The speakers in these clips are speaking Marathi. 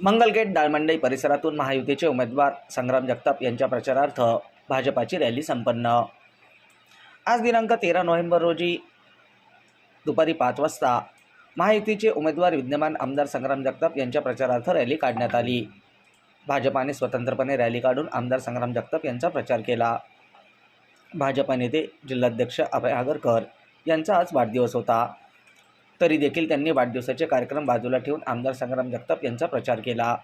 मंगलगेट डाळमंडई परिसरातून महायुतीचे उमेदवार संग्राम जगताप यांच्या प्रचारार्थ भाजपाची रॅली संपन्न. आज दिनांक तेरा नोव्हेंबर रोजी दुपारी पाच वाजता महायुतीचे उमेदवार विद्यमान आमदार संग्राम जगताप यांच्या प्रचारार्थ रॅली काढण्यात आली. भाजपाने स्वतंत्रपणे रॅली काढून आमदार संग्राम जगताप यांचा प्रचार केला. भाजपा नेते जिल्हाध्यक्ष अभय आगरकर यांचा आज वाढदिवस होता. तरी देखील त्यांनी वाढदिवसाचे कार्यक्रम बाजूला ठेवून आमदार संग्राम जगताप यांचा प्रचार केला.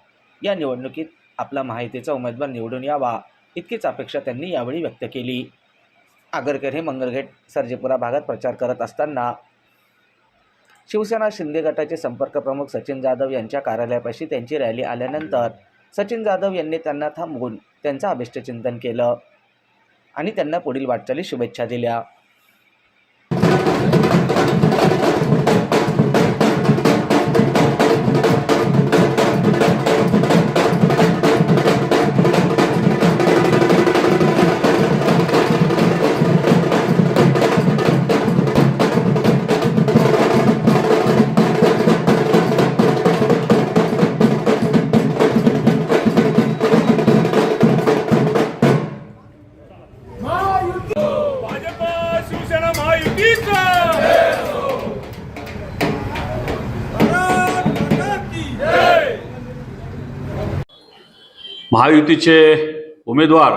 या निवडणुकीत आपला माहितीचा उमेदवार निवडून यावा इतकीच अपेक्षा त्यांनी यावेळी व्यक्त केली. आगरकर हे मंगलगेट सर्जेपुरा भागात प्रचार करत असताना शिवसेना शिंदे गटाचे संपर्क प्रमुख सचिन जाधव यांच्या कार्यालयापाशी त्यांची रॅली आल्यानंतर सचिन जाधव यांनी त्यांना थांबवून त्यांचं अभिष्टचिंतन केलं आणि त्यांना पुढील वाटचाली शुभेच्छा दिल्या. महायुतीचे उमेदवार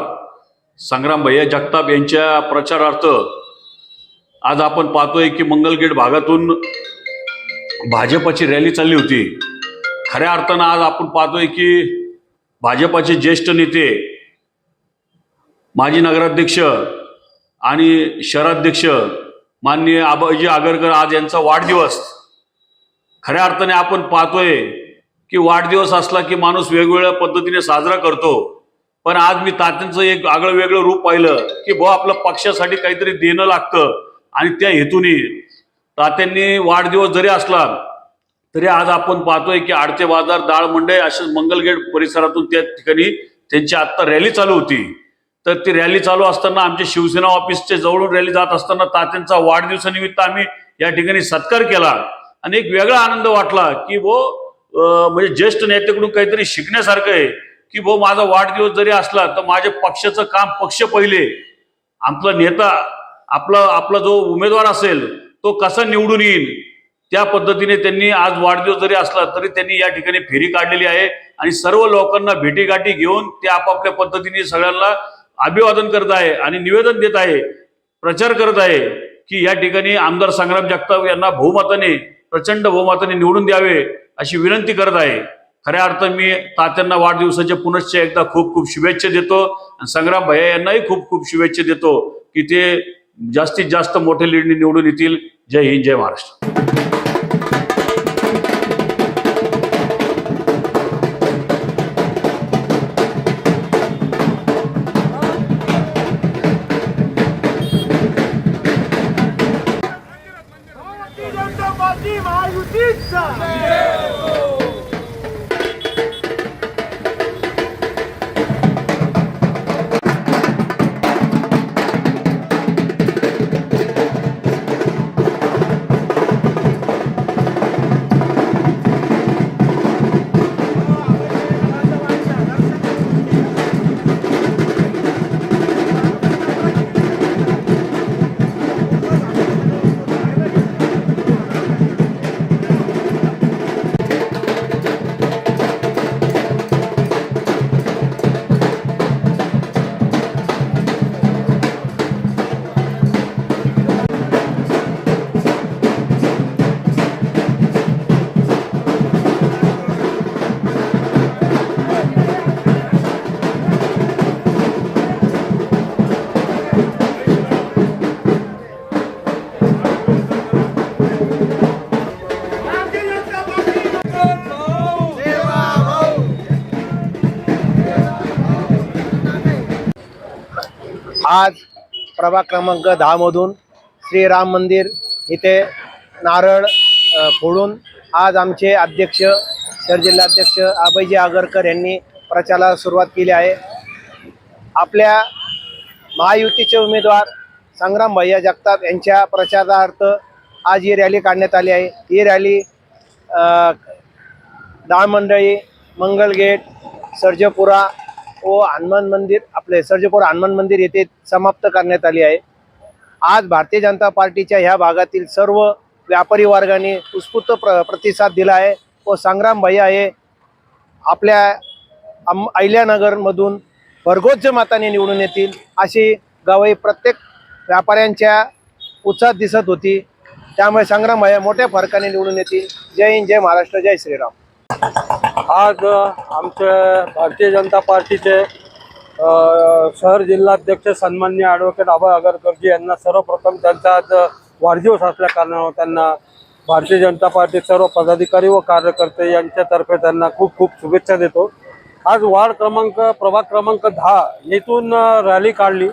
संग्राम भैया जगताप यांच्या प्रचारार्थ आज आपण पाहतोय की मंगलगेट भागातून भाजपाची रॅली चालली होती. खऱ्या अर्थानं आज आपण पाहतोय की भाजपाचे ज्येष्ठ नेते माजी नगराध्यक्ष आणि शहराध्यक्ष माननीय आबाजी आगरकर आज यांचा वाढदिवस. खऱ्या अर्थाने आपण पाहतोय की वाढदिवस असला की माणूस वेगवेगळ्या पद्धतीने साजरा करतो. पण आज मी तात्यांचं एक आगळं वेगळं रूप पाहिलं की भाऊ आपलं पक्षासाठी काहीतरी देणं लागतं आणि त्या हेतूने तात्यांनी वाढदिवस जरी असला तरी आज आपण पाहतोय की आडते बाजार दाळ मंडई अशा मंगलगेट परिसरातून त्या ठिकाणी त्यांची आत्ता रॅली चालू होती. तर ती रॅली चालू असताना आमच्या शिवसेना ऑफिसच्या जवळून रॅली जात असताना तात्यांचा वाढदिवसानिमित्त आम्ही या ठिकाणी सत्कार केला आणि एक वेगळा आनंद वाटला की भाऊ म्हणजे ज्येष्ठ नेत्याकडून काहीतरी शिकण्यासारखं आहे की भाऊ माझा वाढदिवस जरी असला तर माझ्या पक्षाचं काम पक्ष पहिले. आपला नेता आपला आपला जो उमेदवार असेल तो कसा निवडून येईल? त्या पद्धतीने त्यांनी आज वाढदिवस जरी असला तरी त्यांनी या ठिकाणी फेरी काढलेली आहे. आणि सर्व लोकांना भेटीगाठी घेऊन ते आपापल्या पद्धतीने सगळ्यांना अभिवादन करत आहे आणि निवेदन देत आहे प्रचार करत आहे की या ठिकाणी आमदार संग्राम जगताप यांना बहुमताने प्रचंड बहुमताने निवडून द्यावे. अशी विनंती करत आहे. खऱ्या अर्थ मी तात्यांना वाढदिवसाच्या पुनश्च एकदा खूप खूप शुभेच्छा देतो आणि संग्राम भैया यांनाही खूप खूप शुभेच्छा देतो की ते जास्तीत जास्त मोठ्या लीडनी निवडून येतील. जय हिंद जय महाराष्ट्र. आज प्रभाग क्रमांक दहामधून श्रीराम मंदिर इथे नारळ फोडून आज आमचे अध्यक्ष शहर जिल्हाध्यक्ष अभयजी आगरकर यांनी प्रचाराला सुरुवात केली आहे. आपल्या महायुतीचे उमेदवार संग्राम भैया जगताप यांच्या प्रचारार्थ आज ही रॅली काढण्यात आली आहे. ही रॅली अ, डाळ मंडळी मंगलगेट सर्जपुरा व हनुमान मंदिर आपले सर्जपुरा हनुमान मंदिर येथे समाप्त करण्यात आली आहे. आज भारतीय जनता पार्टीच्या ह्या भागातील सर्व व्यापारी वर्गाने उत्स्फूर्त प्र प्रतिसाद दिला आहे. व संग्राम भैया हे आपल्या अम अहिल्यानगरमधून भरघोस मताने निवडून येतील अशी गावही प्रत्येक व्यापाऱ्यांच्या उत्साहात दिसत होती. त्यामुळे संग्राम भैया मोठ्या फरकाने निवडून येतील. जय हिंद जय महाराष्ट्र जय श्रीराम. आज आमचे भारतीय जनता पार्टीचे शहर जिल्हाध्यक्ष सन्माननीय ॲडव्होकेट आबा आगरकरजी यांना सर्वप्रथम त्यांचा आज वाढदिवस असल्याकारणानं त्यांना भारतीय जनता पार्टी सर्व पदाधिकारी व कार्यकर्ते यांच्यातर्फे त्यांना खूप खूप शुभेच्छा देतो. आज वार्ड क्रमांक प्रभाग क्रमांक दहा येथून रॅली काढली.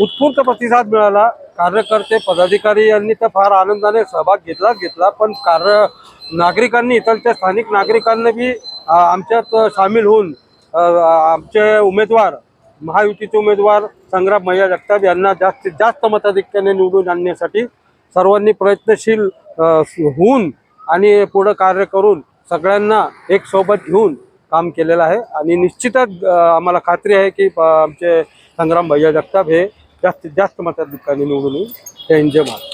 उत्स्फूर्त प्रतिसाद मिळाला. कार्यकर्ते पदाधिकारी यांनी तर फार आनंदाने सहभाग घेतलाच घेतला पण कार्य नागरिकांनी इथलच्या स्थानिक नागरिकांनी बी आमच्यात सामील होऊन आमचे उमेदवार महायुतीचे उमेदवार संग्राम मैया जगताप यांना जास्तीत जास्त मताधिक्याने निवडून आणण्यासाठी सर्वांनी प्रयत्नशील होऊन आणि पुढं कार्य करून सगळ्यांना एक सोबत घेऊन काम केलेलं आहे. आणि निश्चितच आम्हाला खात्री आहे की आमचे संग्राम भैया जगताप हे जास्तीत जास्त मताधिक्याने निवडून येईल. जय हिंद जय महाराष्ट्र.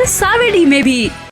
सावेडी में भी।